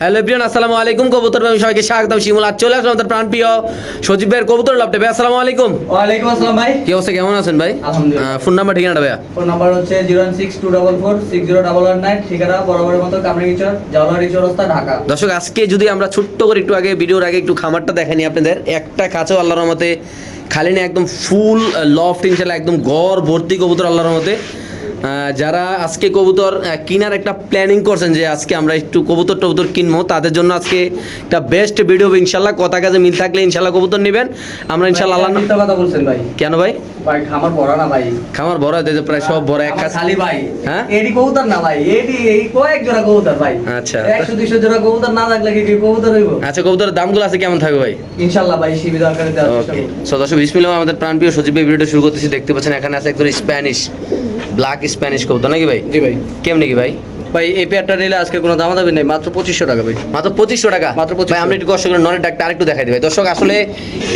Hello প্রিয়ন আসসালামু আলাইকুম। কবুতর ভাই সবাইকে স্বাগতম। শিমুল আজ চলে আসলাম আমাদের প্রাণ প্রিয় সজীব ভাইয়ের কবুতর লাভটা ভাই আসসালামু আলাইকুম। ওয়ালাইকুম আসসালাম ভাই। কি অবস্থা কেমন আছেন ভাই? আলহামদুলিল্লাহ। ফোন নাম্বার ঠিকানাটা ভাইয়া। ফোন নাম্বার হচ্ছে zero six two double four six zero double one nine. ঠিকানা বরাবরের মতো কামরাঙ্গিচর জাওলারি চৌরাস্তা ঢাকা। দর্শক আজকে যদি আমরা ছোট্ট করে একটু আগে ভিডিওর আগে একটু খামারটা দেখানি আপনাদের। একটা কাছেও আল্লাহর রহমতে খালি না একদম ফুল লফট ইনশাল্লাহ একদম ঘর ভর্তি কবুতর আল্লাহর রহমতে। যারা আজকে কবুতর কেনার একটা প্ল্যানিং করছেন যে আজকে আমরা একটু কবুতর টবুতর কিনবো তাদের জন্য আজকে একটা বেস্ট ভিডিও ইনশাল্লাহ কথা কাজে মিল থাকলে ইনশাল্লাহ কবুতর নেবেন। আমরা ইনশাল্লাহ আল্লাহ কথা বলছেন ভাই? কেন ভাই? ভাই খামার ভরা না ভাই। খামার ভরা প্রায় সব ভরা এক আমার খালি ভাই। হ্যাঁ? এডি কবুতর না ভাই এডি এই কয়েক জোড়া কবুতর ভাই। আচ্ছা। জোড়া কবুতর না থাকলে কি কবুতর হইব? আচ্ছা কবুতরের দামগুলো আছে কেমন থাকবে ভাই? ইনশাল্লাহ ভাই সো দর্শক বিসমিল্লাহ আমাদের প্রাণপ্রিয় সজীব ভিডিওটা শুরু করতেছি। দেখতে পাচ্ছেন এখানে আছে একজন স্প্যানিশ ব্ল্যাক স্প্যানিশ কবুতর নাকি ভাই? জি ভাই। কেমনি নাকি ভাই? ভাই এই পেয়ারটা নিলে আজকে কোনো দাম দাবি নেই মাত্র পঁচিশশো টাকা ভাই। মাত্র পঁচিশশো টাকা? মাত্র 2500 ভাই আমরা একটু কষ্ট করে ননের ডাকটা আরেকটু দেখাই ভাই। দর্শক আসলে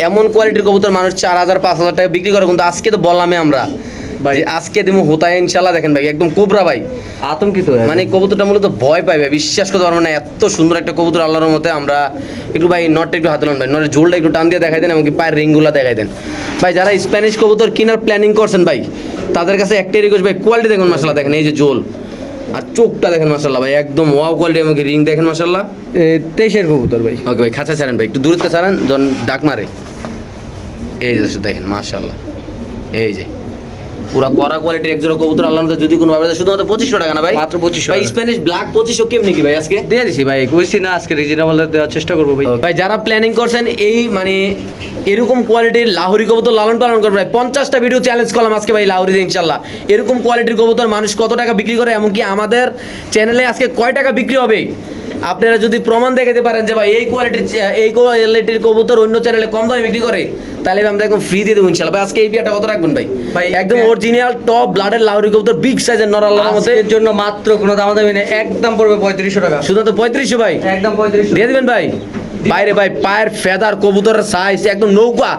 এমন কোয়ালিটির কবুতর মানুষ চার হাজার পাঁচ হাজার টাকা বিক্রি করে কিন্তু আজকে তো বললামই আমরা। ভাই। আজকে তুমি হোতায় ইনশাল্লাহ দেখেন ভাই একদম কোবরা ভাই। আতঙ্কিত মানে কবুতরটা মূলত ভয় পাই ভাই বিশ্বাস করতে পারব না এত সুন্দর একটা কবুতর আল্লাহর মতে আমরা একটু ভাই নটটা একটু হাতে ভাই নটের ঝোলটা একটু টান দিয়ে দেখাই দেন এমনকি পায়ের রিংগুলো দেখাই দেন। ভাই যারা স্প্যানিশ কবুতর কেনার প্ল্যানিং করছেন ভাই তাদের কাছে একটাই রিকোয়েস্ট ভাই কোয়ালিটি দেখুন মাসাল্লাহ দেখেন এই যে জোল আর চোখটা দেখেন মাসাল্লাহ ভাই একদম ওয়াও কোয়ালিটি এমনকি রিং দেখেন মাসাল্লাহ তেইশের কবুতর ভাই। ওকে ভাই খাঁচা ছাড়েন ভাই একটু দূরত্বে ছাড়েন যখন ডাক মারে। এই যে দেখেন মাশাল্লাহ এই যে। পুরা কড়া কোয়ালিটির একজোড়া কবুতর আল্লাহ যদি কোনো শুধুমাত্র পঁচিশশো টাকা না ভাই? মাত্র 2500 ভাই স্প্যানিশ ব্ল্যাক পঁচিশশো কেমনি কি ভাই আজকে? দিয়ে দিছি ভাই কইছি না আজকে রিজনেবল দেওয়ার চেষ্টা করব ভাই। ভাই যারা প্ল্যানিং করছেন এই মানে এরকম কোয়ালিটির লাহোরি কবুতর লালন পালন করবেন ভাই পঞ্চাশটা ভিডিও চ্যালেঞ্জ করলাম আজকে ভাই লাহোরিতে ইনশাল্লাহ এরকম কোয়ালিটির কবুতর মানুষ কত টাকা বিক্রি করে এমনকি আমাদের চ্যানেলে আজকে কয় টাকা বিক্রি হবে? আপনারা যদি প্রমাণ দেখাতে পারেন যে ভাই এই কোয়ালিটির এই কোয়ালিটির কবুতর অন্য চ্যানেলে কম দামে বিক্রি করে তাহলে আমরা একদম ফ্রি দিয়ে দেবো ইনশাল্লাহ ভাই আজকে এই বিয়াটা কত রাখবেন ভাই? ভাই, একদম অরিজিনাল টপ ব্লাডের লাউরি কবুতর বিগ সাইজের নরাল লাউরি মধ্যে। এর জন্য মাত্র কোনো দাম দামি নেই একদম পড়বে পঁয়ত্রিশশো টাকা। শুধু তো পঁয়ত্রিশশো ভাই। একদম পঁয়ত্রিশশো। দিয়ে দিবেন ভাই। বাইরে ভাই পায়ের ফেদার কবুতরের সাইজ একদম নৌকা।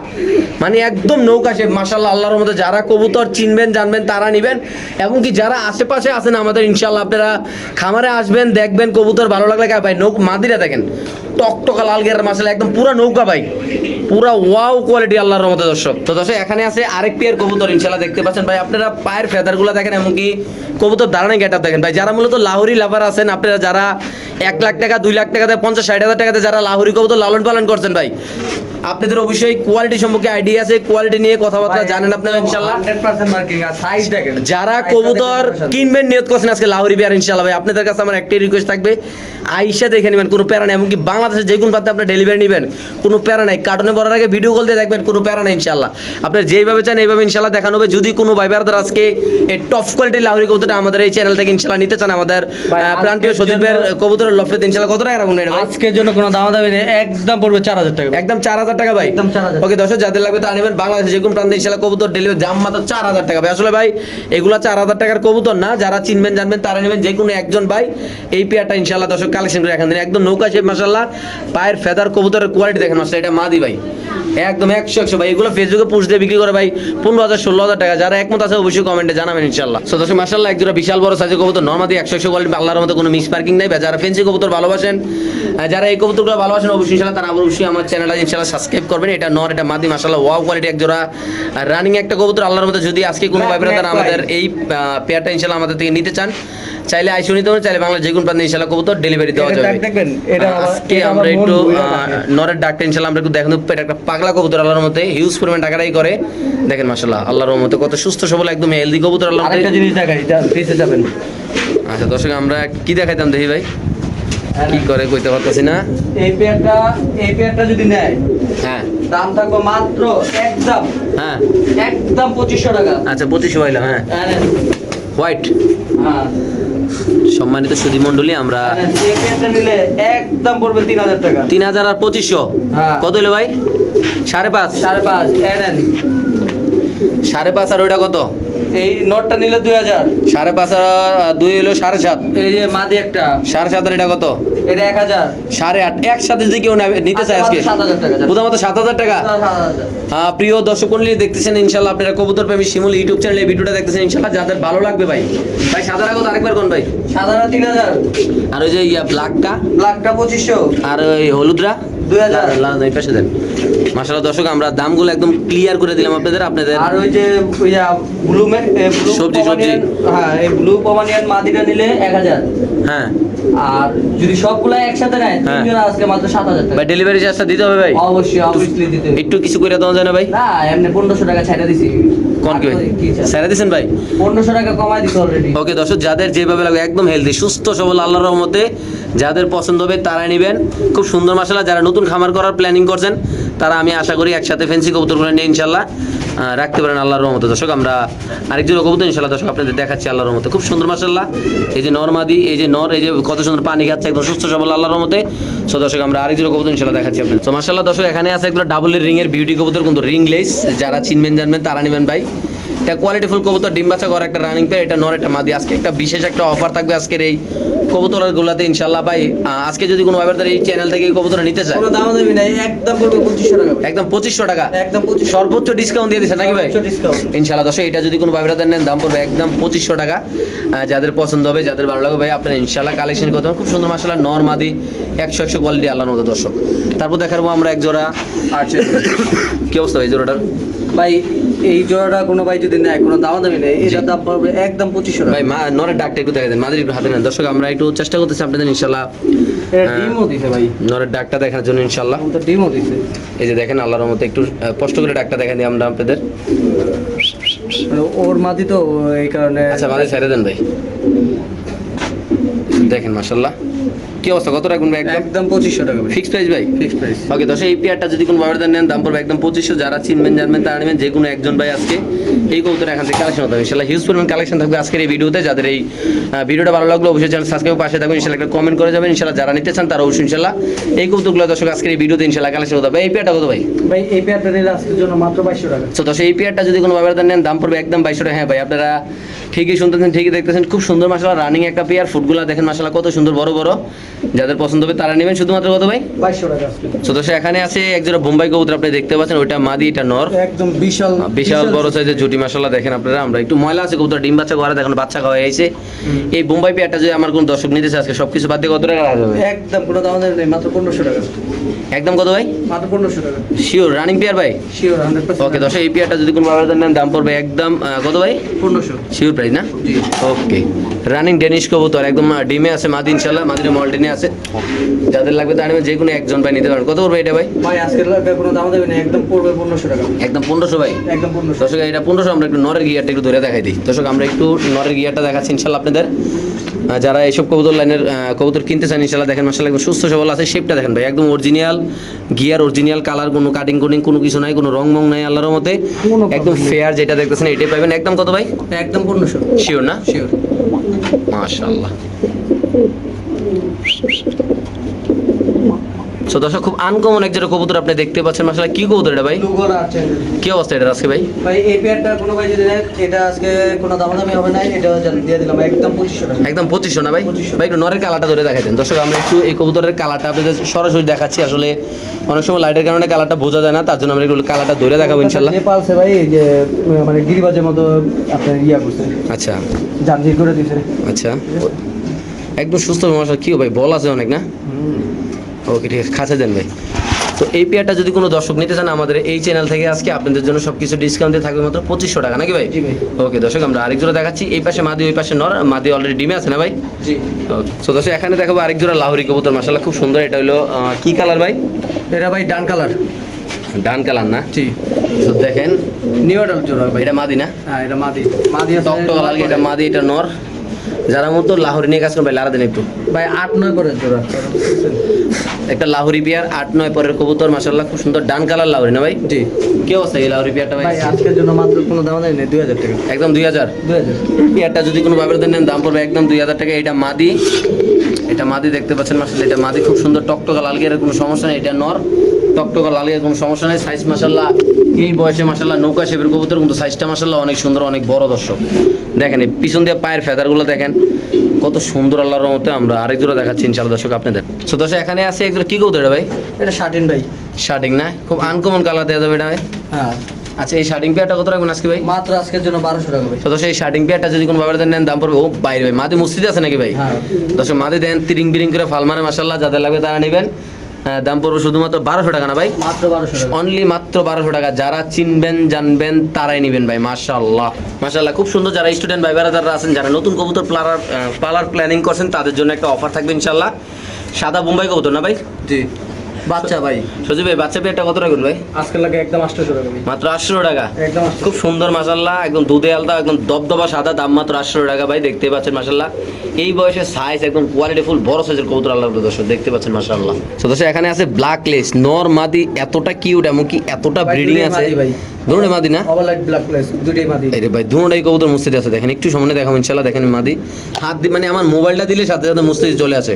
মানে একদম নৌকা সে মাসাল্লাহ আল্লাহর মধ্যে যারা কবুতর চিনবেন, জানবেন, তারা নিবেন। কি যারা আশেপাশে আছেন আমাদের ইনশাল্লাহ আপনারা খামারে আসবেন, দেখবেন কবুতর ভালো লাগলে ভাই, নৌক মাদিরা দেখেন। টকটকা লাল গেরার মাসাল একদম পুরো নৌকা ভাই। পুরা ওয়াও কোয়ালিটি আল্লাহর মধ্যে দর্শক। তো দর্শক এখানে আছে আরেক পেয়ার কবুতর ইনশাল্লাহ দেখতে পাচ্ছেন। ভাই আপনারা পায়ের ফেদারগুলো দেখেন এমনকি কবুতর দাঁড়ানো গেট দেখেন। ভাই যারা মূলত লাহোরি লাভার আছেন আপনারা যারা এক লাখ টাকা দুই লাখ টাকাতে পঞ্চাশ ষাট হাজার টাকাতে যারা লাহোরি কবুতর লালন পালন করছেন ভাই আপনাদের অবশ্যই কোয়ালিটি সম্পর্কে আইডিয়া আছে কোয়ালিটি নিয়ে কথাবার্তা জানেন আপনারা ইনশাল্লাহ হান্ড্রেড পার্সেন্ট মার্কিং আর সাইজ দেখেন। যারা কবুতর কিনবেন নিয়ত করছেন আজকে লাহোরি বিয়ার ইনশাল্লাহ ভাই আপনাদের কাছে আমার একটাই রিকোয়েস্ট থাকবে। আইসা দেখে নেবেন কোনো প্যারা নেই। এমনকি বাংলাদেশে যে কোনো প্রান্তে আপনি ডেলিভারি নেবেন কোনো প্যারা নাই। কার্টনে বলার আগে ভিডিও কল দিয়ে দেখবেন কোনো প্যারা নেই ইনশাল্লাহ আপনার যেইভাবে চান এইভাবে ইনশাল্লাহ দেখানো হবে। যদি কোনো ভাই ব্রাদার আজকে এই টপ কোয়ালিটির লাহোরি কবুতরটা আমাদের এই চ্যানেল থেকে ইনশাল্লাহ নিতে চান আমাদের প্রান্তীয় জন্য- কবুতরের লফেতে ইনশাল্লাহ কত টাকা রাখুন আজকের জন্য কোনো দাম দাবি নেই একদম পড়বে চার হাজার টাকা। একদম চার হাজার টাকা ভাই। একদম 4,000 ওকে দর্শক যাদের লাগবে তা নেবেন বাংলাদেশে যে কোনো প্রান্তে ইনশাল্লাহ কবুতর ডেলিভারি দাম মাত্র চার হাজার টাকা। ভাই আসলে ভাই এগুলা চার হাজার টাকার কবুতর না যারা চিনবেন জানবেন তারা নেবেন যে কোনো একজন ভাই। এই পেয়ারটা ইনশাল্লাহ দর্শক কালেকশন করে এখান থেকে একদম নৌকা শেপ মাসাল্লাহ পায়ের ফেদার কবুতরের কোয়ালিটি দেখেন মাস্টার এটা মাদি ভাই। একদম একশো একশো ভাই। এগুলো ফেসবুকে পোস্ট দিয়ে বিক্রি করে ভাই পনেরো হাজার ষোলো হাজার টাকা। যারা একমত আছে অবশ্যই কমেন্টে জানাবেন ইনশাল্লাহ সো দর্শক মাসাল্লাহ একজোড়া বিশাল বড় সাইজের কবুতর নর্মাদি একশো একশো কোয়ালিটি আল্লাহর মতো কোনো মিস পার্কিং নাই। যারা ফেন্সি কবুতর ভালোবাসেন যারা এই কবুতরগুলো ভালোবাসেন অবশ্যই ইনশাল্লাহ তারা অবশ্যই আমার চ্যানেলটা ইনশাল্লাহ সাবস্ক্রাইব করবেন। এটা নর এটা মাদি মাসাল্লাহ ওয়াও কোয়ালিটি এক জোড়া। রানিং একটা কবুতর আল্লাহর মতো যদি আজকে কোনো ভাই তারা আমাদের এই পেয়ারটা ইনশাল্লাহ আমাদের থেকে নিতে চান চাইলে আইসো নিতে পারেন চাইলে বাংলা যে কোনো প্রান্তে ইনশাল্লাহ কবুতর ডেলিভারি দেওয়া যাবে। আজকে আমরা একটু নরের ডাকটা ইনশাল্লাহ আমরা একটু দেখেন এটা একটা পাগলা কবুতর আল্লাহর মতে হিউজ পরিমাণ টাকাটাই করে। দেখেন মাসাল্লাহ আল্লাহর মতে কত সুস্থ সবল একদম হেলদি কবুতর আল্লাহর মতে আরেকটা জিনিস দেখাই যাবেন। আচ্ছা দর্শক আমরা কি দেখাইতাম দেখি ভাই? কি করে কইতে পারতেছি না? এই পেয়ারটা এই পেয়ারটা যদি নেয় হ্যাঁ। দাম থাকবে মাত্র একদম হ্যাঁ। একদম পঁচিশশো টাকা। আচ্ছা পঁচিশ হইলাম হ্যাঁ। হ্যাঁ, হোয়াইট হ্যাঁ, সম্মানিত সুধী মন্ডলী আমরা নিলে একদম পড়বে তিন হাজার টাকা তিন হাজার আর পঁচিশশো। হ্যাঁ। কত হলো ভাই? সাড়ে পাঁচ। সাড়ে পাঁচ সাড়ে পাঁচ আর ওইটা কত? এই নটটা নিলে দুই হাজার। সাড়ে পাঁচ আর দুই হলো সাড়ে সাত। এই যে মাদি একটা। সাড়ে সাত আর এটা কত? এটা এক হাজার। সাড়ে আট। একসাথে যদি কেউ নিতে চায় আজকে। বুধা মতো সাত হাজার টাকা। প্রিয় দর্শক মন্ডলী দেখতেছেন ইনশাল্লাহ আপনারা কবুতর প্রেমী শিমুল ইউটিউব চ্যানেলে ভিডিওটা দেখতেছেন ইনশাল্লাহ। যাদের ভালো লাগবে ভাই। ভাই সাদা রাখো আরেকবার কোন ভাই? সাধারণ তিন হাজার। আর ওই যে ইয়া ব্ল্যাকটা? ব্ল্যাকটা পঁচিশশো। আর ওই হলুদরা? দুই হাজার। এই পাশে দেন। মাসাল্লাহ দর্শক আমরা দামগুলো একদম ক্লিয়ার করে দিলাম আপনাদের আপনাদের আর ওই যে ব্লু সবজি, সবজি। হ্যাঁ এই ব্লু পমানিয়ান মাদিটা নিলে এক হাজার। হ্যাঁ। আর যদি সবগুলা একসাথে নেয় হ্যাঁ। তিনজন আজকে মাত্র সাত হাজার টাকা। ভাই ডেলিভারি চার্জটা দিতে হবে ভাই। অবশ্যই অবশ্যই দিতে একটু কিছু করে দেওয়া যায় না ভাই? না এমনি পনেরোশো টাকা ছাইটা দিছি। কোন কি স্যারা দিছেন ভাই? পনেরোশো টাকা কমাই দিছে অলরেডি ওকে দর্শক যাদের যেভাবে লাগবে একদম হেলদি সুস্থ সবল আল্লাহর রহমতে যাদের পছন্দ হবে তারা নেবেন। খুব সুন্দর মশলা যারা নতুন খামার করার প্ল্যানিং করছেন তারা আমি আশা করি একসাথে ফেন্সি কবুতরগুলো নিয়ে ইনশাল্লাহ রাখতে পারেন আল্লাহর রহমতে। দর্শক, আমরা আরেকজন কবুতর ইনশাল্লাহ দর্শক, আপনাদের দেখাচ্ছি আল্লাহর রহমতে। খুব সুন্দর মাসাল্লাহ এই যে নরমাদি এই যে নর, এই যে কত সুন্দর পানি খাচ্ছে, একদম সুস্থ সবল আল্লাহর রহমতে। সো দর্শক, আমরা আরেকজন কবুতর ইনশাল্লাহ দেখাচ্ছি আপনাদের। তো মাসাল্লাহ দর্শক, এখানে আছে ডাবল রিং এর বিউটি কবুতর, কিন্তু রিং লেস যারা চিনবেন, জানবেন, তারা নেবেন ভাই। এটা কোয়ালিটি ফুল কবুতর, ডিম বাচ্চা করা একটা রানিং পেয়ার এটা নর, একটা মাদি। আজকে একটা বিশেষ একটা অফার থাকবে আজকের এই কবুতরের গুলাতে ইনশাল্লাহ ভাই আজকে যদি কোনো ব্যাপার এই চ্যানেল থেকে কবুতর নিতে চায় কোনো দাম দেবি না একদম পঁচিশশো টাকা একদম পঁচিশশো টাকা। একদম সর্বোচ্চ ডিসকাউন্ট দিয়ে দিচ্ছে নাকি ভাই। ইনশাল্লাহ দর্শক এটা যদি কোনো ভাইরাতে নেন দাম পড়বে একদম পঁচিশশো টাকা। যাদের পছন্দ হবে যাদের ভালো লাগবে ভাই আপনারা ইনশাল্লাহ কালেকশন করতে। খুব সুন্দর মাসাল্লাহ নর মাদি একশো একশো কোয়ালিটি আল্লাহর মতো দর্শক। তারপর দেখাবো আমরা এক জোড়া আচ্ছা। কি অবস্থা ভাই জোড়াটার? ভাই এই জোড়াটা কোনো ভাই যদি নেয় কোনো দাম দামি নেই এটার দাম পড়বে একদম পঁচিশশো টাকা। ভাই মা নরের ডাকটা একটু দেখা দেন মাদের একটু হাতে নেন। দর্শক আমরা একটু চেষ্টা করতেছি আপনাদের ইনশাল্লাহ ডিমও দিছে ভাই। নরের ডাকটা দেখার জন্য ইনশাল্লাহ। ডিমও দিছে। এই যে দেখেন আল্লাহর মতো একটু কষ্ট করে ডাকটা দেখা দিই আমরা আপনাদের। মানে ওর মাদি তো এই কারণে আচ্ছা মাদের ছেড়ে দেন ভাই। দেখেন মাশাল্লাহ। কি অবস্থা? কত রাখবেন ভাই একদম? পঁচিশশো টাকা ফিক্স প্রাইস ভাই? ফিক্স প্রাইস ওকে দশ এই পেয়ারটা যদি কোনো ব্যবধান নেন দাম পড়বে একদম পঁচিশশো। যারা চিনবেন জানবেন তারা নেবেন যে কোনো একজন ভাই আজকে এই কৌতর এখান থেকে কালেকশন হবে। ইনশাল্লাহ হিউজ পরিমাণ কালেকশন থাকবে আজকের এই ভিডিওতে। যাদের এই ভিডিওটা ভালো লাগল অবশ্যই চ্যানেল সাবস্ক্রাইব পাশে থাকবেন ইনশাল্লাহ একটা কমেন্ট করে যাবেন। ইনশাল্লাহ যারা নিতে চান তারা অবশ্যই ইনশাল্লাহ এই কৌতুকগুলো দর্শক আজকের এই ভিডিওতে ইনশাল্লাহ কালেকশন হবে। এই পেয়ারটা কত ভাই? ভাই এই পেয়ারটা নিলে আজকের জন্য মাত্র বাইশশো টাকা। তো দশ এই পেয়ারটা যদি কোনো ব্যবধান নেন দাম পড়বে একদম বাইশশো টাকা। হ্যাঁ ভাই আপনারা ঠিকই শুনতেছেন ঠিকই দেখতেছেন। খুব সুন্দর মাসালা রানিং একটা পেয়ার ফুটগুলা দেখেন মাসালা কত সুন্দর বড় বড়। যাদের পছন্দ হবে তারা নেবেন। শুধুমাত্র কত ভাই? তো এখানে আছে একজোড়া বোম্বাই কবুতর আপনি দেখতে পাচ্ছেন ওইটা মাদি এটা নর। একদম বিশাল বিশাল বড় সাইজের জুটি মাসালা দেখেন আপনারা আমরা একটু ময়লা আছে কবুতর ডিম বাচ্চা ঘরে দেখেন বাচ্চা খাওয়া হয়েছে এই বোম্বাই পেয়ারটা যদি আমার কোন দর্শক নিতে আজকে সবকিছু বাদ দিয়ে কত টাকা রাখা যাবে? একদম কোনো দাম নেই মাত্র পনেরোশো টাকা। একদম কত ভাই? মাত্র পনেরোশো টাকা। শিওর রানিং পেয়ার ভাই? শিওর হান্ড্রেড ওকে দশ এই পেয়ারটা যদি কোনো ব্যবধান নেন দাম পড়বে একদম কত ভাই? পনেরোশো। শিওর প্রাইস না? ওকে রানিং ডেনিশ কবুতর একদম ডিমে আছে মাদি ইনশাল্লাহ মাদিরে মলডিনে আছে। যাদের লাগবে তার যে কোনো একজন ভাই নিতে পারেন কত পড়বে এটা ভাই? ভাই আজকের লাগবে কোনো দাম দেবে না একদম পড়বে পনেরোশো টাকা। একদম পনেরোশো ভাই? একদম পনেরোশো। দর্শক এটা পনেরোশো আমরা একটু নরের গিয়ারটা একটু ধরে দেখাই দিই। দর্শক আমরা একটু নরের গিয়ারটা দেখাচ্ছি ইনশাল্লাহ আপনাদের। যারা এইসব কবুতর লাইনের কবুতর কিনতে চান ইনশাল্লাহ দেখেন মাসাল্লাহ একদম সুস্থ সবল আছে। শেপটা দেখেন ভাই একদম original gear original colour cutting cutting কুটিং কোনো কিছু নাই কোনো রং মং নাই আল্লাহর মতে একদম ফেয়ার যেটা দেখতেছেন এটাই পাবেন একদম কত ভাই? একদম পনেরোশো। শিওর না? শিওর মাশাআল্লাহ। সো দর্শক খুব আনকমন এক যেটা কবুতর আপনি দেখতে পাচ্ছেন। মাসাল্লাহ কি কবুতর এটা ভাই? কি অবস্থা এটা আজকে ভাই? ভাই এই পেয়ারটা কোনো ভাই যদি এটা আজকে কোনো দাম দামি হবে না এটা দিয়ে দিলাম একদম পঁচিশশো টাকা। একদম পঁচিশশো না ভাই? ভাই একটু নরের কালারটা ধরে দেখাইতেন দর্শক আমরা একটু এই কবুতরের কালারটা আপনাদের সরাসরি দেখাচ্ছি। আসলে অনেক সময় লাইটের কারণে কালারটা বোঝা যায় না তার জন্য আমরা একটু কালারটা ধরে দেখাবো ইনশাল্লাহ যে পালছে ভাই যে মানে গিরিবাজের মতো আপনার ইয়া করছে। আচ্ছা। জানজির করে দিছে। আচ্ছা। একদম সুস্থ মশা কি ভাই বল আছে অনেক না? ওকে ঠিক আছে খাঁচা দেন ভাই। তো এই পেয়ারটা যদি কোনো দর্শক নিতে চান আমাদের এই চ্যানেল থেকে আজকে আপনাদের জন্য সবকিছু দিয়ে থাকবে মাত্র পঁচিশশো টাকা নাকি ভাই? ওকে দর্শক আমরা আরেক জোড়া দেখাচ্ছি। এই পাশে মাদি ওই পাশে নর মাদি অলরেডি ডিমে আছে না ভাই? জি। সো দর্শক এখানে দেখাবো আরেক জোড়া লাহোরি কবুতর মাসাল্লাহ খুব সুন্দর। এটা হলো কি কালার ভাই? এটা ভাই ডান কালার ডান কালার না? জি। তো দেখেন। নিউ অর্ডার জোড়া ভাই। এটা মাদি না? হ্যাঁ এটা মাদি। মাদি এটা মাদি এটা নর। যারা মতো লাহোরি নিয়ে কাজ করবে লারা দেন একটু। ভাই আট নয় জোড়া। একটা লাহোরি পেয়ার আট নয় পরের কবুতর মাসাল্লাহ খুব সুন্দর ডান কালার লাহোরি না ভাই? জি। কি অবস্থা এই লাহোরি পেয়ারটা ভাই? ভাই আজকের জন্য মাত্র কোনো দাম নেই দুই হাজার টাকা। একদম দুই হাজার? দুই হাজার। পেয়ারটা যদি কোনো ভাবে নেন দাম পড়বে একদম দুই হাজার টাকা। এটা মাদি। এটা মাদি দেখতে পাচ্ছেন মাসাল্লাহ এটা মাদি। খুব সুন্দর টকটকা লাল গিয়ারের কোনো সমস্যা নেই এটা নর। টকটকা লাল গিয়ারের কোনো সমস্যা নেই সাইজ মাসাল্লাহ এই বয়সে মাসাল্লাহ নৌকা শেপের কবুতর কিন্তু সাইজটা মাসাল্লাহ অনেক সুন্দর অনেক বড় দর্শক। দেখেন এই পিছন দিয়ে পায়ের ফেদারগুলো দেখেন কত সুন্দর আল্লাহর মতে আমরা আরেক জোড়া দেখাচ্ছি ইনশাআল্লাহ দর্শক আপনাদের। সো দর্শক এখানে আছে একজন কি কবুতর ভাই? এটা শার্টিন ভাই। শার্টিং না? খুব আনকমন কালার দেওয়া যাবে এটা ভাই? হ্যাঁ। আচ্ছা এই শার্টিং পেয়ারটা কত রাখবেন আজকে ভাই? মাত্র আজকের জন্য বারোশো টাকা ভাই। তো এই শার্টিং পেয়ারটা যদি কোনো বাবার নেন দাম পড়বে ও বাইরে ভাই মাদি মসজিদ আছে নাকি ভাই? হ্যাঁ। দর্শক মাদি দেন তিরিং বিরিং করে ফাল মানে মাসাল্লাহ যাদের লাগবে তারা নেবেন। দাম পড়বে শুধুমাত্র বারোশো টাকা না ভাই? মাত্র বারোশো অনলি মাত্র বারোশো টাকা। যারা চিনবেন জানবেন তারাই নেবেন ভাই মাশাল্লাহ মাশাল্লাহ খুব সুন্দর যারা স্টুডেন্ট ভাই যারা আছেন যারা নতুন কবুতর প্লারার পালার প্ল্যানিং করছেন তাদের জন্য একটা অফার থাকবে ইনশাল্লাহ সাদা বোম্বাই কবুতর না ভাই? জি। বাচ্চা ভাই। সজি ভাই বাচ্চা পেয়েটা কত টাকা ভাই? আজকের লাগে একদম আটশোশো টাকা মাত্র আটশো টাকা? একদম খুব সুন্দর মাসাল্লাহ একদম দুধে আলতা একদম দবদবা সাদা দাম মাত্র আটশো টাকা ভাই দেখতে পাচ্ছেন এই বয়সে সাইজ একদম কোয়ালিটি ফুল বড় সাইজের কবুতর আল্লাহ দর্শক দেখতে পাচ্ছেন মাসাল্লাহ তো দর্শক এখানে আছে ব্ল্যাক লেস নর মাদি এতটা কিউট এমনকি এতটা ব্রিডিং আছে। ধরুন মাদি না? ওভারলাইট ব্ল্যাক প্লেস দুটোই মাদি। এই ভাই দুটোই কবুতর মুস্তিতে আছে দেখেন একটু সামনে দেখাবো দেখেন মাদি। হাত দি মানে আমার মোবাইলটা দিলে সাথে সাথে মুস্তিতে চলে আসে।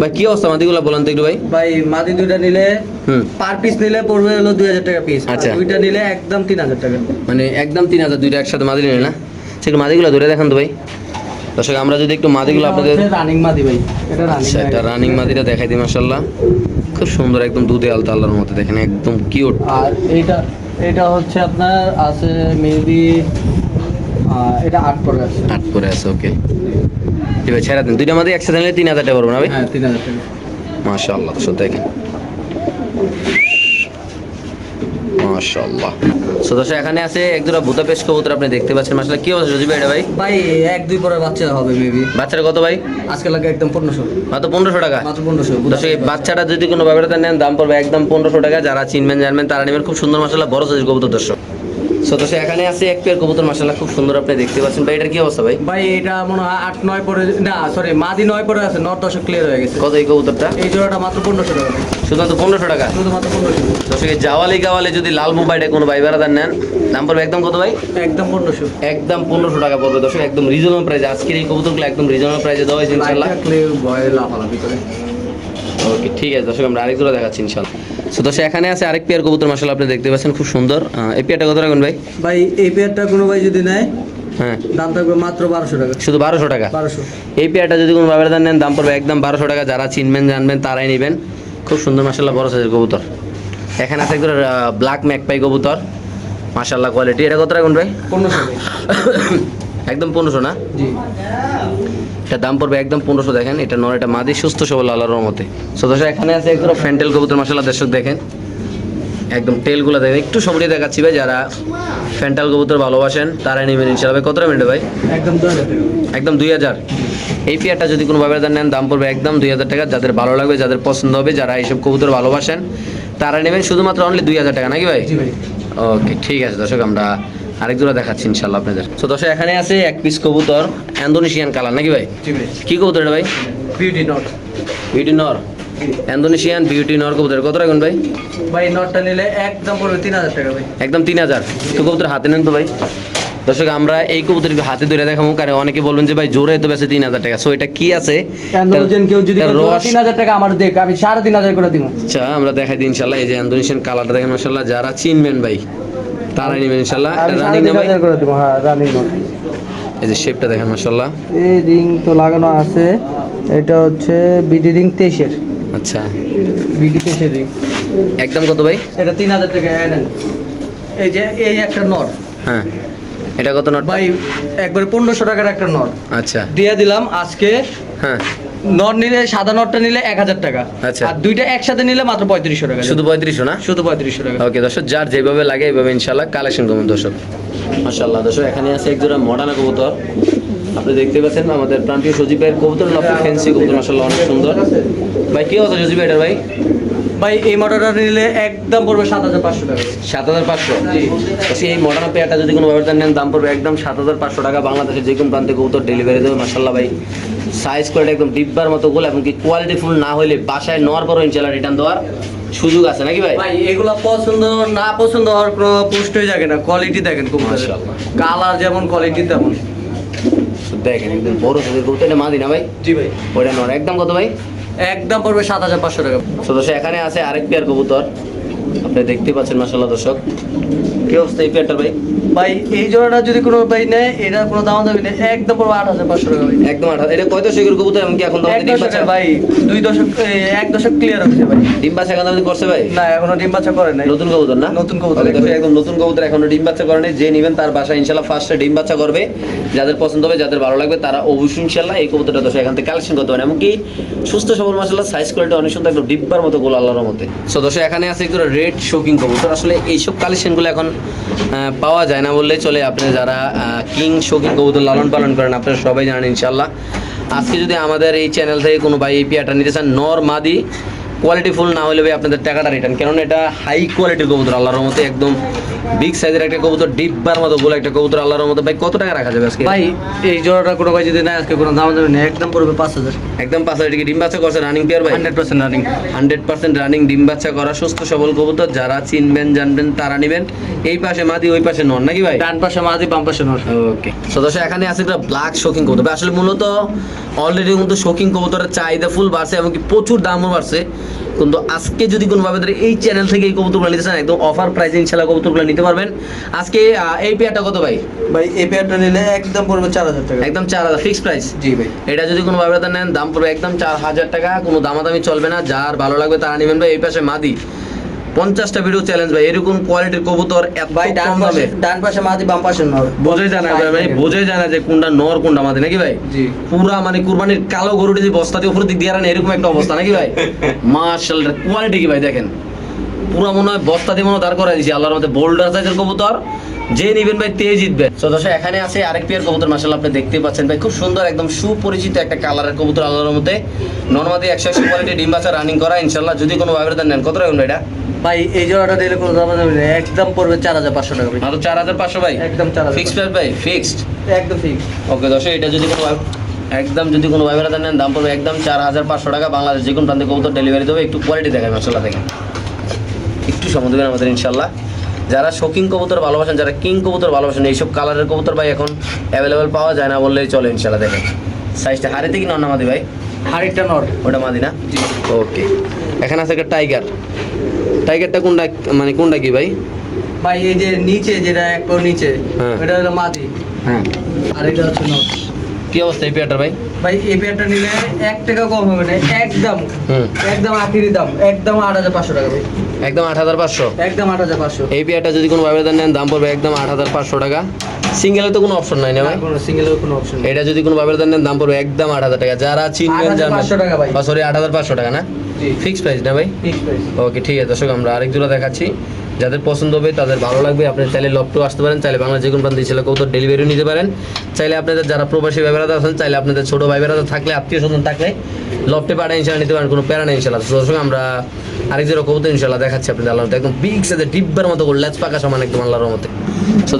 ভাই কি অবস্থা মাদিগুলো বলেন তো একটু ভাই। ভাই মাদি নিলে পার পিস নিলে পড়বে হলো দুই হাজার টাকা পিস আচ্ছা। দুইটা নিলে একদম তিন হাজার টাকা। মানে একদম তিন হাজার দুইটা একসাথে মাদি নিলে না? সেগুলো মাদিগুলো ধরে দেখান তো ভাই। দর্শক আমরা যদি একটু মাদিগুলো আপনাদের রানিং মাদি ভাই এটা রানিং আচ্ছা এটা রানিং মাদিটা দেখাই দিই মাসাল্লাহ খুব সুন্দর একদম দুধে আলতা আল্লাহর মতো দেখেন একদম কিউট আর এইটা এটা হচ্ছে আপনার আছে মেবি এটা আট করে আছে। আট করে আছে ওকে এবার ছেড়া দিন দুইটা মধ্যে একসাথে নিলে তিন হাজার টাকা পড়ব না ভাই? হ্যাঁ তিন হাজার টাকা। মাশাআল্লাহ দর্শক দেখেন। মাশাআল্লাহ। সো দর্শক এখানে আছে এক দুটা বুদাপেস্ট কবুতর আপনি দেখতে পাচ্ছেন। মাশাআল্লাহ কি অবস্থা সজিব এটা ভাই? ভাই এক দুই পরে বাচ্চা হবে মেবি বাচ্চাটা কত ভাই? আজকে লাগে একদম পনেরোশো। মাত্র পনেরোশো টাকা? মাত্র পনেরোশো দর্শক এই বাচ্চাটা যদি কোনো ব্যবহারটা নেন দাম পড়বে একদম পনেরোশো টাকা। যারা চিনবেন জানবেন তারা নেবেন। খুব সুন্দর মাসাল্লাহ বড় সাইজের কবুতর দর্শক। সো দর্শক এখানে আছে এক পেয়ার কবুতর মাসাল্লাহ খুব সুন্দর আপনি দেখতে পাচ্ছেন। ভাই এটার কি অবস্থা ভাই? ভাই এটা মনে হয় আট নয় পরে না সরি মাদি নয় পরে আছে নট দশক ক্লিয়ার হয়ে গেছে। কত এই কবুতরটা? এই জোড়াটা মাত্র পনেরোশো টাকা। শুধুমাত্র পনেরোশো টাকা? শুধুমাত্র পনেরোশো। দর্শক জাওয়ালি গাওয়ালে যদি লাল মোবাইলে কোনো ভাই বেড়াদার নেন দাম পড়বে একদম কত ভাই? একদম পনেরোশো। একদম পনেরোশো টাকা পড়বে। দর্শক একদম রিজনেবল প্রাইস আজকের এই কবুতরগুলো একদম রিজনেবল প্রাইসে দেওয়া হয়েছে ইনশাল্লাহ ওকে ঠিক আছে দর্শক আমরা আরেকগুলো দেখাচ্ছি ইনশাল্লাহ সো দর্শক এখানে আছে আরেক পেয়ার কবুতর মাসাল্লাহ আপনি দেখতে পাচ্ছেন খুব সুন্দর। এই পেয়ারটা কত রাখবেন ভাই? ভাই এই পেয়ারটা কোনো ভাই যদি নেয় হ্যাঁ। দাম থাকবে মাত্র বারোশো টাকা। শুধু বারোশো টাকা? বারোশো। এই পেয়ারটা যদি কোনো ব্যবধান নেন দাম পড়বে একদম বারোশো টাকা। যারা চিনবেন জানবেন তারাই নেবেন। খুব সুন্দর মাসাল্লাহ বড় সাইজের কবুতর। এখানে আছে একদম ব্ল্যাক ম্যাকপাই কবুতর। মাসাল্লাহ কোয়ালিটি এটা কত রাখুন ভাই একদম পনেরোশো না? এটা দাম পড়বে একদম পনেরোশো দেখেন। এটা নয় এটা মাদি সুস্থ সবল আল্লাহর মতে সো দর্শক এখানে আছে একদম ফ্যান্টেল কবুতর মাসাল্লাহ দর্শক দেখেন। একদম টেলগুলো দেখেন। একটু সময় দেখাচ্ছি ভাই যারা ফ্যান্টাল কবুতর ভালোবাসেন তারাই নেবেন ইনশাল্লাহ কতটা মিনিট ভাই? একদম একদম দুই হাজার? এই পেয়ারটা যদি কোনো নেন দাম পড়বে একদম দুই হাজার টাকা। যাদের ভালো লাগবে যাদের পছন্দ হবে যারা এইসব কবুতর ভালোবাসেন তারা নেবেন শুধুমাত্র অনলি দুই হাজার টাকা নাকি ভাই? ওকে ঠিক আছে দর্শক আমরা আরেক জোড়া দেখাচ্ছি ইনশাল্লাহ আপনাদের। তো দর্শক এখানে আছে এক পিস কবুতর ইন্দোনেশিয়ান কালার নাকি ভাই? কি কবুতর এটা ভাই? বিউটি নট বিউটি নর ইন্দোনেশিয়ান বিউটি নর কবুতর কত রাখুন ভাই? ভাই নটটা নিলে একদম পড়বে তিন হাজার টাকা ভাই। একদম তিন হাজার। তো কবুতর হাতে নেন তো ভাই? দর্শক আমরা এই কবুতর হাতে ধরে দেখাবো কারণ অনেকে বলবেন যে ভাই জোরে তো বেশি তিন হাজার টাকা। সো এটা কি আছে? কেউ যদি তিন হাজার টাকা আমার দেখ আমি সাড়ে তিন হাজার করে দিব। আচ্ছা আমরা দেখাই দিই ইনশাল্লাহ। এই যে ইন্দোনেশিয়ান কালারটা দেখেন মাসাল্লাহ যারা চিনবেন ভাই তারা নেবেন ইনশাল্লাহ। সাড়ে রানিং না ভাই করে দিব হ্যাঁ রানিং এই যে শেপটা দেখেন মাসাল্লাহ এই রিং তো লাগানো আছে। এটা হচ্ছে বিডি রিং তেইশের। আচ্ছা। বিডি তেইশের রিং একদম কত ভাই? এটা তিন হাজার টাকা এই যে এই একটা নট হ্যাঁ। এটা কত নট? ভাই একবারে পনেরোশো টাকার একটা নট। আচ্ছা। দিয়ে দিলাম আজকে হ্যাঁ। নট নিলে সাদা নটটা নিলে এক হাজার টাকা। আচ্ছা। আর দুইটা একসাথে নিলে মাত্র পঁয়ত্রিশশো টাকা। শুধু পঁয়ত্রিশশো না? শুধু পঁয়ত্রিশশো টাকা। ওকে দর্শক যার যেভাবে লাগে এইভাবে ইনশাল্লাহ কালেকশন করবেন দর্শক। মাশাল্লাহ দর্শক এখানে আছে এক জোড়া মডার্ন কবুতর। আপনি দেখতে পাচ্ছেন আমাদের প্রান্তীয় সজীবের কবুতর লক্ষ্য ফ্যান্সি কবুতর মাশাল্লাহ অনেক সুন্দর। ভাই কি অবস্থা সজীব এটা ভাই? ভাই এই মডেলটা নিলে একদম পড়বে সাত হাজার পাঁচশো টাকা। সাত হাজার পাঁচশো? জি। এই মডার্ন পেয়ারটা যদি কোনো ব্যবধান নেন দাম পড়বে একদম সাত হাজার পাঁচশো টাকা। বাংলাদেশের যে কোনো প্রান্তে কবুতর ডেলিভারি দেবে মাশাল্লাহ ভাই। সাইজ কোয়ালিটি একদম ডিব্বার মতো গোল এবং কি কোয়ালিটি ফুল না হলে বাসায় নেওয়ার পরও ইনশাল্লাহ রিটার্ন দেওয়ার সুযোগ আছে নাকি ভাই? ভাই এগুলা পছন্দ না পছন্দ হওয়ার কোনো হয়ে যাবে না। কোয়ালিটি দেখেন খুব। কালার যেমন কোয়ালিটি তেমন। দেখেন একদম বড় সাইজের কবুতর এটা মাদি না ভাই? জি ভাই। ওইটা নর একদম কত ভাই? একদম পড়বে সাত হাজার পাঁচশো টাকা। সদস্য এখানে আছে আরেক পেয়ার কবুতর। আপনি আপনি দেখতে পাচ্ছেন মাসাল্লাহ দর্শক। কি অবস্থা এই পেয়ারটার ভাই? ভাই এই জোড়াটা যদি কোনো ভাই নেয় এটা কোনো দাম দাবি নেই। একদম পড়বে আট হাজার পাঁচশো টাকা ভাই। একদম আঠা এটা কয় দশকের কবুতর? এমনকি এখন তো এক আমাদের ডিম বাচ্চা দশকের ভাই দুই দশক এক দশক ক্লিয়ার হচ্ছে ভাই। ডিম বাচ্চা এখন আমাদের করছে ভাই? না এখনও ডিম বাচ্চা করে নাই। নতুন কবুতর না? নতুন কবুতর, একদম। নতুন কবুতর এখনও ডিম বাচ্চা করে নাই। যে নিবেন তার বাসায় ইনশাল্লাহ ফার্স্টে ডিম বাচ্চা করবে। যাদের পছন্দ হবে যাদের ভালো লাগবে তারা অবশ্যই ইনশাল্লাহ এই কবুতরটা দর্শক এখান থেকে কালেকশন করতে পারেন। এমনকি সুস্থ সবল মাসাল্লাহ সাইজ কোয়ালিটি অনেক সুন্দর একদম ডিব্বার মতো গোল আল্লাহর মধ্যে সো দর্শক এখানে আছে একটু রেড শোকিং কবুতর। আসলে এইসব কালেকশনগুলো এখন পাওয়া যায় না বললেই চলে। আপনি যারা কিং, শৌখিন, কবুতর লালন পালন করেন, আপনারা সবাই জানেন ইনশাল্লাহ আজকে যদি আমাদের এই চ্যানেল থেকে কোনো ভাই এই পিয়াটা নিতে চান, নর মাদি কোয়ালিটি ফুল না হলে ভাই আপনাদের টাকাটা রিটার্ন কেননা এটা হাই কোয়ালিটির কবুতর, আল্লাহর মতো একদম বিগ সাইজের একটা কবুতর ডিব্বার মতো বলে একটা কবুতর আল্লাহর মতো ভাই কত টাকা রাখা যাবে আজকে? ভাই এই জোড়াটা কোনো ভাই যদি নেয় আজকে কোনো দাম দাবি নেই একদম পড়বে পাঁচ হাজার। একদম পাঁচ হাজার ডিম বাচ্চা করছে রানিং পেয়ার ভাই? Hundred percent running hundred percent running ডিম বাচ্চা করা সুস্থ সবল কবুতর। যারা চিনবেন জানবেন তারা নেবেন। এই পাশে মাদি ওই পাশে নন নাকি ভাই? ডান পাশে মাঝি বাম পাশে নর। ওকে সদস্য এখানে আছে একটা ব্ল্যাক শোকিং কবুতর। আসলে মূলত অলরেডি কিন্তু শোকিং কবুতরের চাহিদা ফুল বাড়ছে এমনকি প্রচুর দামও বাড়ছে। কিন্তু আজকে যদি কোনোভাবে ধরে এই চ্যানেল থেকে এই কবুতরগুলো নিতে চান একদম অফার প্রাইসে ছাড়া কবুতরগুলো নিতে পারবেন। আজকে এই পেয়ারটা কত ভাই? ভাই এই পেয়ারটা নিলে একদম পড়বে চার হাজার টাকা। একদম চার হাজার ফিক্স প্রাইস জি ভাই। এটা যদি কোনো ভাবে নেন দাম পড়বে একদম চার হাজার টাকা কোনো দামাদামি চলবে না যার ভালো লাগবে তারা নেবেন ভাই। এই পাশে মাদি। পঞ্চাশটা ভিডিও চ্যালেঞ্জ ভাই এরকম কোয়ালিটির কবুতর এত ভাই ডান কম পাশে দামে ডান পাশে মাঝি বাম পাশে নর। বোঝে জানা যায় ভাই বোঝে জানা যে কোনটা নর কোনটা মাদি নাকি ভাই? জি। পুরা মানে কুরবানির কালো গরুটি যে বস্তাতে উপর দিক দিয়ে এরকম একটা অবস্থা নাকি ভাই? মার্শাল কোয়ালিটি কি ভাই দেখেন। পুরা মনে হয় বস্তা দিয়ে মনে দাঁড় করাই দিয়েছি আল্লাহর মধ্যে বোল্ডার সাইজের কবুতর। যে নিবেন ভাই তে জিতবে। তো দর্শক এখানে আছে আরেক পেয়ার কবুতর মাসাল আপনি দেখতে পাচ্ছেন ভাই খুব সুন্দর একদম সুপরিচিত একটা কালারের কবুতর আল্লাহর মধ্যে নর্মাদি একশো একশো কোয়ালিটি ডিম বাচ্চা রানিং করা ইনশাল্লাহ যদি কোনো ভাবে নেন। কত রাখুন এটা? ভাই এই জোড়াটা নিলে কোনো দাম দাবি নেই একদম পড়বে চার হাজার পাঁচশো টাকা ভাই মাত্র চার হাজার পাঁচশো ভাই? একদম চার হাজার ফিক্সড প্রাইস ভাই ফিক্সড একদম ফিক্স ওকে দর্শক এটা যদি কোনো একদম যদি কোনো ভাইবেরা নেন দাম পড়বে একদম চার হাজার পাঁচশো টাকা। বাংলাদেশ যে কোনো প্রান্তে কবুতর ডেলিভারি দেবে। একটু কোয়ালিটি দেখায় মাসাল্লাহ দেখেন। একটু সময় দেবেন আমাদের ইনশাল্লাহ যারা শৌকিং কবুতর ভালোবাসেন যারা কিং কবুতর ভালোবাসেন এইসব কালারের কবুতর ভাই এখন অ্যাভেলেবেল পাওয়া যায় না বললেই চলে ইনশাল্লাহ দেখেন। সাইজটা হারিতে কি নন আমাদের ভাই। হাড়িটা নর। ওটা মাদি না ওকে। এখানে আছে একটা টাইগার। টাইগারটা কোনটা মানে কোনটা কি ভাই? ভাই এই যে নিচে যেটা এক পাও নিচে হ্যাঁ। এটা হলো মাদি। হ্যাঁ। আর এটা হচ্ছে নর। কি অবস্থা এই পেয়ারটার ভাই? ভাই এই পেয়ারটা নিলে এক টাকা কম হবে না একদম। হুম। একদম আখিরি দাম একদম আট হাজার পাঁচশো টাকা ভাই। একদম আট হাজার পাঁচশো? একদম আট হাজার পাঁচশো। এই পেয়ারটা যদি কোনো ভাবে নেন দাম পড়বে একদম আট হাজার পাঁচশো টাকা। সিঙ্গেলে তো কোনো অপশন নাই না ভাই? কোনো সিঙ্গেলের কোনো অপশন নেই। এটা যদি কোনো ভাবে নেন দাম পড়বে একদম আট হাজার টাকা। যারা চিনবেন 8,500 টাকা ভাই। সরি আট হাজার পাঁচশো টাকা না? ফিক্স প্রাইস না ভাই? ফিক্স প্রাইস ওকে ঠিক আছে দর্শক আমরা আরেক জোড়া দেখাচ্ছি। যাদের পছন্দ হবে তাদের ভালো লাগবে আপনি চাইলে লপটেও আসতে পারেন চাইলে বাংলা যে কোনো প্রান্তে ছিল কৌতর ডেলিভারিও নিতে পারেন। চাইলে আপনাদের যারা প্রবাসী ভাই বেড়াতে আছেন চাইলে আপনাদের ছোটো ভাই বেড়াতে থাকলে আত্মীয় স্বজন থাকলে লপটে পাড়া ইনশাল্লাহ নিতে পারেন কোনো প্যারা নেই ইনশাল্লাহ তো দর্শক আমরা আরেক জোড়া কবুতর ইনশাল্লাহ দেখাচ্ছি আপনাদের আল্লাহ একদম বিগ সাইজের ডিব্বার মতো করে লেজ পাকা সমান একদম আল্লাহর মতে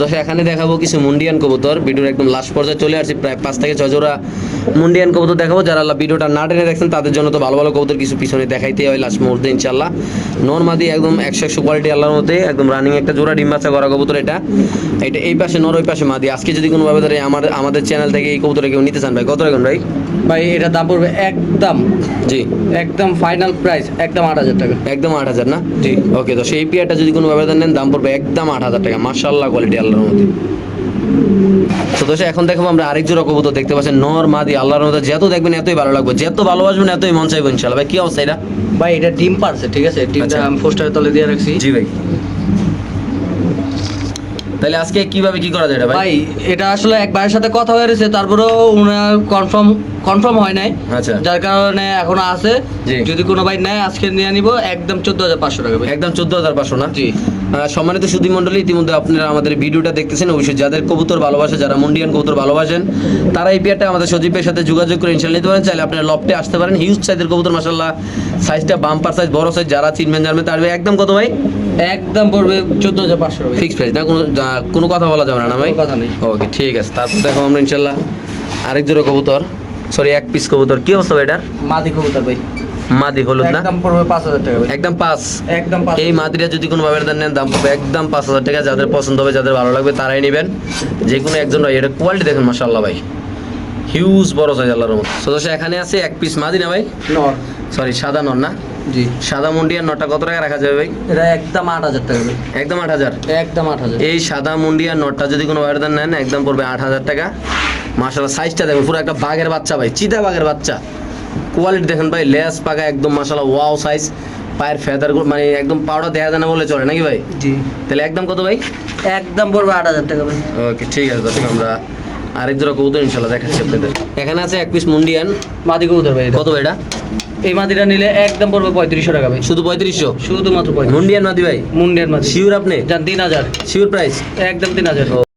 দর্শক, এখানে দেখাবো কিছু মুন্ডিয়ান কবুতর। ভিডিওর একদম লাস্ট পর্যায়ে চলে আসছি, প্রায় পাঁচ থেকে ছয় জোড়া মুন্ডিয়ান কবুতর দেখাবো। যারা ভিডিওটা না টেনে দেখছেন, তাদের জন্য তো ভালো ভালো কবুতর কিছু পিছনে দেখাইতে হয় লাস্ট মুহূর্তে ইনশাল্লাহ নর্মাদি একদম একশো একশো কোয়ালিটি আল্লাহর মধ্যে একদম রানিং একটা জোড়া, ডিম বাচ্চা করা কবুতর এটা। এটা এই পাশে নর, ওই পাশে মাদি। আজকে যদি কোনোভাবে ধরে আমার, আমাদের চ্যানেল থেকে এই কবুতরে কেউ নিতে চান, ভাই, কত রাখুন ভাই? ভাই এটা দাম পড়বে একদম জি। একদম ফাইনাল প্রাইস একদম আট হাজার টাকা। একদম আট হাজার না? জি। ওকে তো সেই পিয়ারটা যদি কোনো ব্যবধান নেন দাম পড়বে একদম আট হাজার টাকা। মার্শাল্লাহ কোয়ালিটি আল্লাহর মধ্যে তো দোষে এখন দেখব আমরা আরেক জোড়া কবুতর দেখতে পাচ্ছেন নর মাদি আল্লাহর মধ্যে যত দেখবেন এতই ভালো লাগবে। যত ভালোবাসবেন এতই মন চাইবেন ইনশাল্লাহ ভাই কি অবস্থা এটা? ভাই এটা ডিম পারছে ঠিক আছে? ডিমটা আচ্ছা। আমি পোস্টারের তলে দিয়ে রাখছি। জি ভাই। তাহলে আজকে কীভাবে কি করা যায় ভাই? ভাই এটা আসলে এক ভাইয়ের সাথে কথা হয়ে রয়েছে তারপরেও উনার কনফার্ম কনফার্ম হয় নাই। আচ্ছা। যার কারণে এখনও আছে। যদি কোনো ভাই নেয় আজকে নিয়ে নিব একদম চোদ্দ হাজার পাঁচশো টাকা একদম চোদ্দ হাজার পাঁচশো না? জি। সম্মানিত সুদী মণ্ডলী ইতিমধ্যে আপনারা আমাদের ভিডিওটা দেখতেছেন। অবশ্যই যাদের কবুতর ভালোবাসে যারা মুন্ডিয়ান কবুতর ভালোবাসেন তারা এই পেয়ারটা আমাদের সজীবের সাথে যোগাযোগ করে ইনশাল নিতে পারেন। চাইলে আপনারা লফটে আসতে পারেন। হিউজ সাইজের কবুতর মাসাল্লাহ সাইজটা বাম্পার সাইজ বড় সাইজ যারা চিনবেন জানবেন তার একদম কত ভাই? একদম পড়বে চোদ্দ হাজার পাঁচশো ফিক্স প্রাইস না কোনো কোনো কথা বলা যাবে না না ভাই? কথা নেই। ওকে ঠিক আছে তারপর দেখো আমরা ইনশাল্লাহ আরেক জোড়া কবুতর। সরি এক পিস কবুতর। কি অবস্থা এটা মাদি কবুতর ভাই। মাদি হলুদ না? একদম পড়বে পাঁচ টাকা একদম পাঁচ? একদম পাঁচ এই মাদিরা যদি কোনো ভাবে নেন দাম পড়বে একদম পাঁচ হাজার টাকা। যাদের পছন্দ হবে যাদের ভালো লাগবে তারাই নেবেন। যে কোনো একজন ভাই এটা কোয়ালিটি দেখেন মাসাল্লাহ ভাই। হিউজ বড় সাইজ আল্লাহর মতো সদস্য এখানে আছে এক পিস মাদি না ভাই? নর। সরি সাদা নন না? জি। সাদা মুন্ডিয়ার নটটা কত টাকা রাখা যাবে ভাই? এটা একদম আট হাজার টাকা ভাই। একদম আট হাজার? একদম আট হাজার। এই সাদা মুন্ডিয়ার নটটা যদি কোনো ওয়ারদান নেন একদম পড়বে আট হাজার টাকা। মাসাল্লাহ সাইজটা দেখুন পুরো একটা বাঘের বাচ্চা ভাই চিতা বাঘের বাচ্চা। কোয়ালিটি দেখেন ভাই লেস পাকা একদম মাসাল্লাহ ওয়াও সাইজ পায়ের ফেদার মানে একদম পাউডার দেখা যায় না বলে চলে নাকি ভাই? জি। তাহলে একদম কত ভাই? একদম পড়বে আট হাজার টাকা ভাই। ওকে ঠিক আছে দর্শক আমরা আরেক জোড়া কবুতর ইনশাল্লাহ দেখাচ্ছি আপনাদের। এখানে আছে এক পিস মুন্ডিয়ান মাদি কবুতর ভাই কত ভাই এটা? এই মাদিটা নিলে একদম পড়বে পঁয়ত্রিশশো টাকা ভাই। শুধু পঁয়ত্রিশশো? শুধুমাত্র মুন্ডিয়ান মাদি ভাই? মুন্ডিয়ান মাদি। শিওর আপনি? যান তিন হাজার। শিওর প্রাইস একদম তিন হাজার।